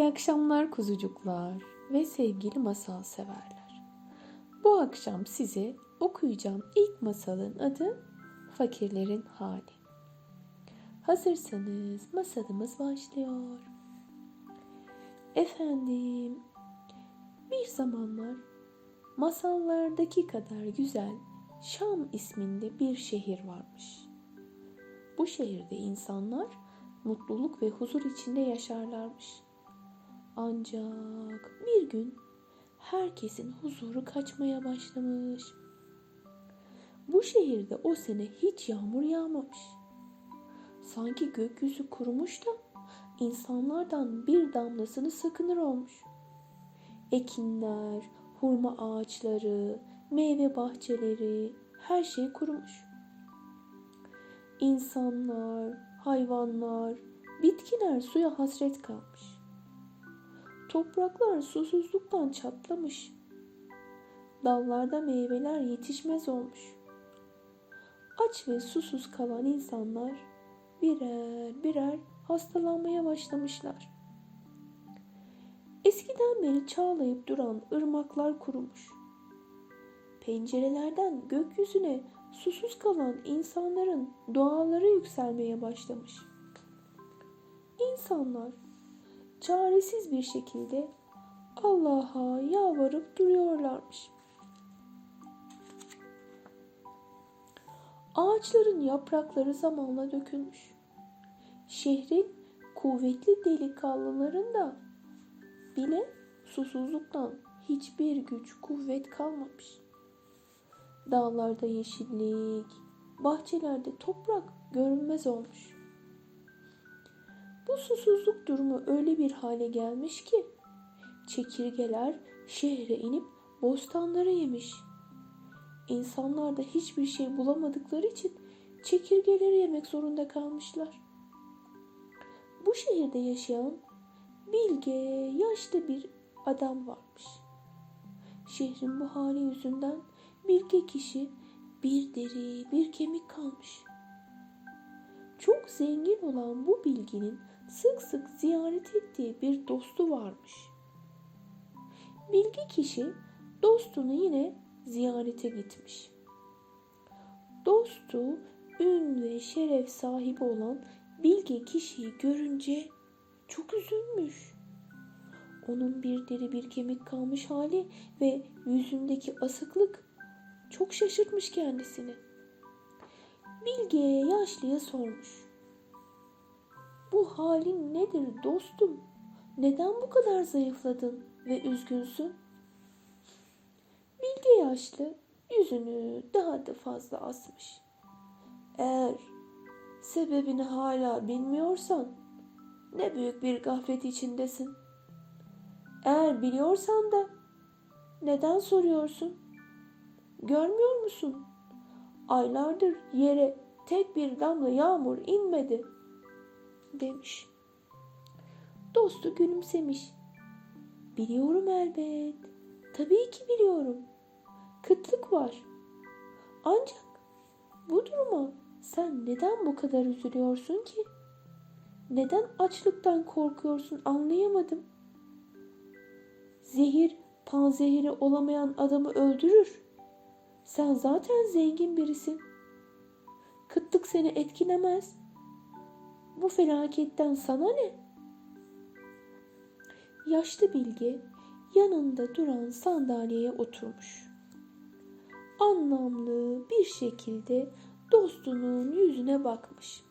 İyi akşamlar kuzucuklar ve sevgili masal severler. Bu akşam size okuyacağım ilk masalın adı Fakirlerin Hali. Hazırsanız masalımız başlıyor. Efendim, bir zamanlar masallardaki kadar güzel Şam isminde bir şehir varmış. Bu şehirde insanlar mutluluk ve huzur içinde yaşarlarmış. Ancak bir gün herkesin huzuru kaçmaya başlamış. Bu şehirde o sene hiç yağmur yağmamış. Sanki gökyüzü kurumuş da insanlardan bir damlasını sakınır olmuş. Ekinler, hurma ağaçları, meyve bahçeleri, her şey kurumuş. İnsanlar, hayvanlar, bitkiler suya hasret kalmış. Topraklar susuzluktan çatlamış. Dallarda meyveler yetişmez olmuş. Aç ve susuz kalan insanlar birer birer hastalanmaya başlamışlar. Eskiden beri çağlayıp duran ırmaklar kurumuş. Pencerelerden gökyüzüne susuz kalan insanların duaları yükselmeye başlamış. İnsanlar çaresiz bir şekilde Allah'a yalvarıp duruyorlarmış. Ağaçların yaprakları zamanla dökülmüş. Şehrin kuvvetli delikanlılarında bile susuzluktan hiçbir güç kuvvet kalmamış. Dağlarda yeşillik, bahçelerde toprak görünmez olmuş. Bu susuzluk durumu öyle bir hale gelmiş ki çekirgeler şehre inip bostanları yemiş. İnsanlar da hiçbir şey bulamadıkları için çekirgeleri yemek zorunda kalmışlar. Bu şehirde yaşayan bilge, yaşlı bir adam varmış. Şehrin bu hali yüzünden bilge kişi bir deri, bir kemik kalmış. Çok zengin olan bu bilginin sık sık ziyaret ettiği bir dostu varmış. Bilgi kişi dostunu yine ziyarete gitmiş. Dostu ün ve şeref sahibi olan bilge kişiyi görünce çok üzülmüş. Onun bir deri bir kemik kalmış hali ve yüzündeki asıklık çok şaşırtmış kendisini. Bilge yaşlıya sormuş. Bu halin nedir dostum? Neden bu kadar zayıfladın ve üzgünsün? Bilge yaşlı yüzünü daha da fazla asmış. Eğer sebebini hala bilmiyorsan ne büyük bir gaflet içindesin. Eğer biliyorsan da neden soruyorsun? Görmüyor musun? Aylardır yere tek bir damla yağmur inmedi demiş. Dostu gülümsemiş. Biliyorum elbet. Tabii ki biliyorum. Kıtlık var. Ancak bu duruma sen neden bu kadar üzülüyorsun ki? Neden açlıktan korkuyorsun anlayamadım. Zehir panzehiri olamayan adamı öldürür. Sen zaten zengin birisin. Kıtlık seni etkilemez. Bu felaketten sana ne? Yaşlı bilge yanında duran sandalyeye oturmuş. Anlamlı bir şekilde dostunun yüzüne bakmış.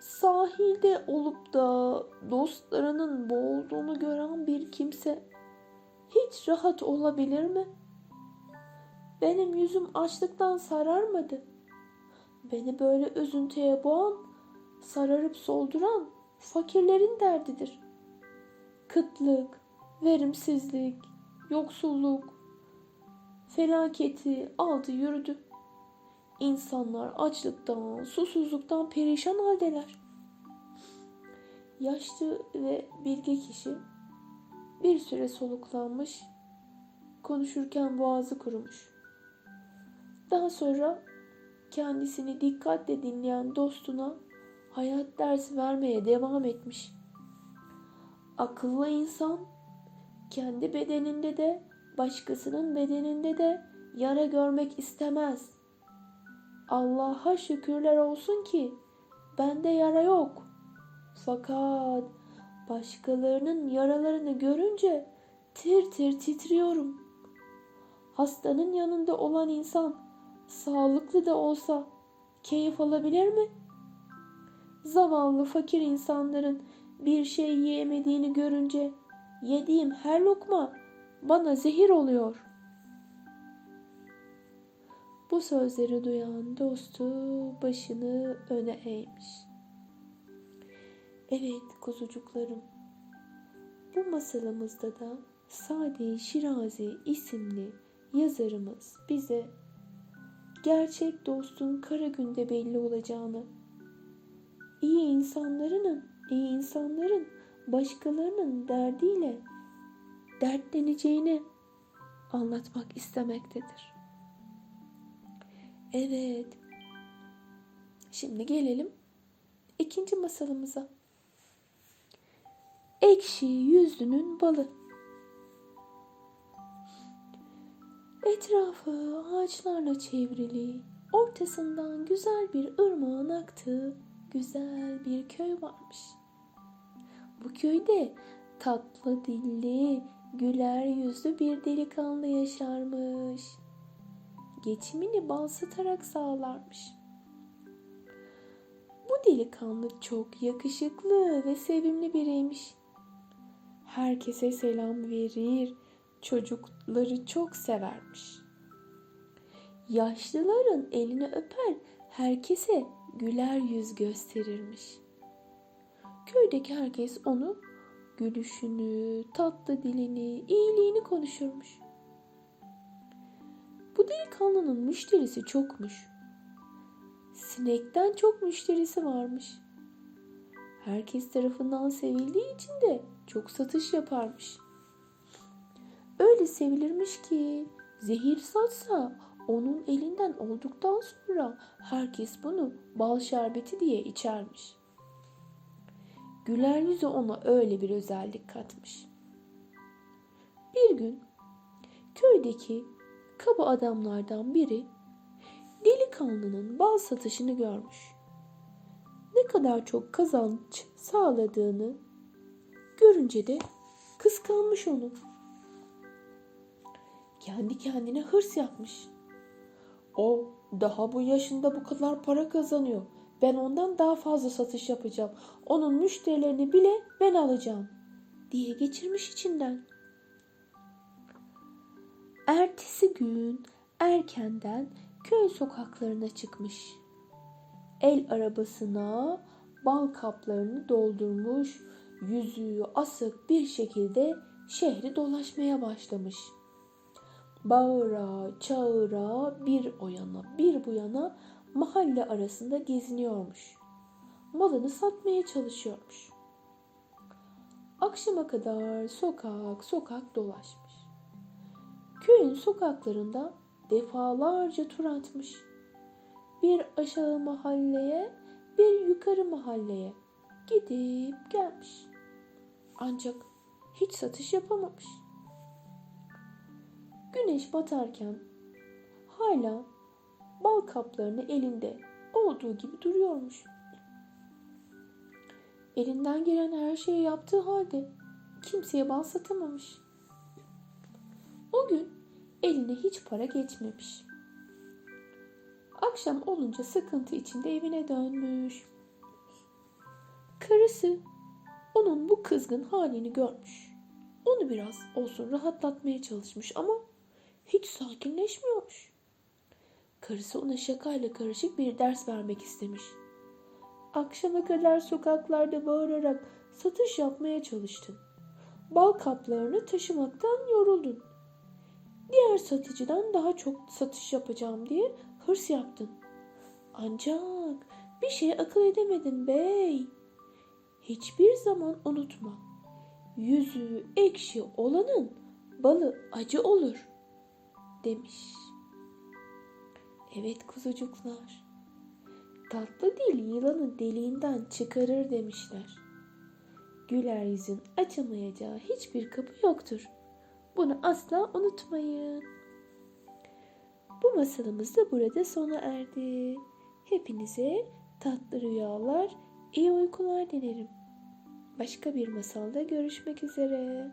Sahilde olup da dostlarının boğulduğunu gören bir kimse hiç rahat olabilir mi? Benim yüzüm açlıktan sararmadı. Beni böyle üzüntüye boğan, sararıp solduran fakirlerin derdidir. Kıtlık, verimsizlik, yoksulluk, felaketi aldı yürüdü. İnsanlar açlıktan, susuzluktan perişan haldeler. Yaşlı ve bilge kişi bir süre soluklanmış, konuşurken boğazı kurumuş. Daha sonra kendisini dikkatle dinleyen dostuna hayat dersi vermeye devam etmiş. Akıllı insan kendi bedeninde de başkasının bedeninde de yara görmek istemez. Allah'a şükürler olsun ki bende yara yok. Fakat başkalarının yaralarını görünce tir tir titriyorum. Hastanın yanında olan insan sağlıklı da olsa keyif alabilir mi? Zavallı fakir insanların bir şey yiyemediğini görünce yediğim her lokma bana zehir oluyor. Bu sözleri duyan dostu başını öne eğmiş. Evet kuzucuklarım, bu masalımızda da Sadi Şirazi isimli yazarımız bize gerçek dostun kara günde belli olacağını, iyi insanların, iyi insanların başkalarının derdiyle dertleneceğini anlatmak istemektedir. Evet. Şimdi gelelim ikinci masalımıza. Ekşi yüzlünün balı. Etrafı ağaçlarla çevrili, ortasından güzel bir ırmağın aktığı güzel bir köy varmış. Bu köyde tatlı dilli, güler yüzlü bir delikanlı yaşarmış. Geçimini bal satarak sağlarmış. Bu delikanlı çok yakışıklı ve sevimli biriymiş. Herkese selam verir, çocukları çok severmiş. Yaşlıların elini öper, herkese güler yüz gösterirmiş. Köydeki herkes onu gülüşünü, tatlı dilini, iyiliğini konuşurmuş. Bu delikanlının müşterisi çokmuş. Sinekten çok müşterisi varmış. Herkes tarafından sevildiği için de çok satış yaparmış. Öyle sevilirmiş ki zehir satsa onun elinden olduktan sonra herkes bunu bal şerbeti diye içermiş. Güler yüzü ona öyle bir özellik katmış. Bir gün köydeki kaba adamlardan biri delikanlının bal satışını görmüş. Ne kadar çok kazanç sağladığını görünce de kıskanmış onu. Kendi kendine hırs yapmış. O daha bu yaşında bu kadar para kazanıyor. Ben ondan daha fazla satış yapacağım. Onun müşterilerini bile ben alacağım diye geçirmiş içinden. Ertesi gün erkenden köy sokaklarına çıkmış. El arabasına bal kaplarını doldurmuş, yüzüğü asık bir şekilde şehri dolaşmaya başlamış. Bağıra çağıra bir o yana bir bu yana mahalle arasında geziniyormuş. Malını satmaya çalışıyormuş. Akşama kadar sokak sokak dolaşmış. Köyün sokaklarında defalarca tur atmış. Bir aşağı mahalleye, bir yukarı mahalleye gidip gelmiş. Ancak hiç satış yapamamış. Güneş batarken hala bal kaplarını elinde olduğu gibi duruyormuş. Elinden gelen her şeyi yaptığı halde kimseye bal satamamış. O gün eline hiç para geçmemiş. Akşam olunca sıkıntı içinde evine dönmüş. Karısı onun bu kızgın halini görmüş. Onu biraz olsun rahatlatmaya çalışmış ama hiç sakinleşmiyormuş. Karısı ona şakayla karışık bir ders vermek istemiş. Akşama kadar sokaklarda bağırarak satış yapmaya çalıştın. Bal kaplarını taşımaktan yoruldun. Diğer satıcıdan daha çok satış yapacağım diye hırs yaptın. Ancak bir şey akıl edemedin bey. Hiçbir zaman unutma. Yüzü ekşi olanın balı acı olur demiş. Evet kuzucuklar. Tatlı dil yılanı deliğinden çıkarır demişler. güler yüzün açamayacağı hiçbir kapı yoktur. Bunu asla unutmayın. Bu masalımız da burada sona erdi. Hepinize tatlı rüyalar, iyi uykular dilerim. Başka bir masalda görüşmek üzere.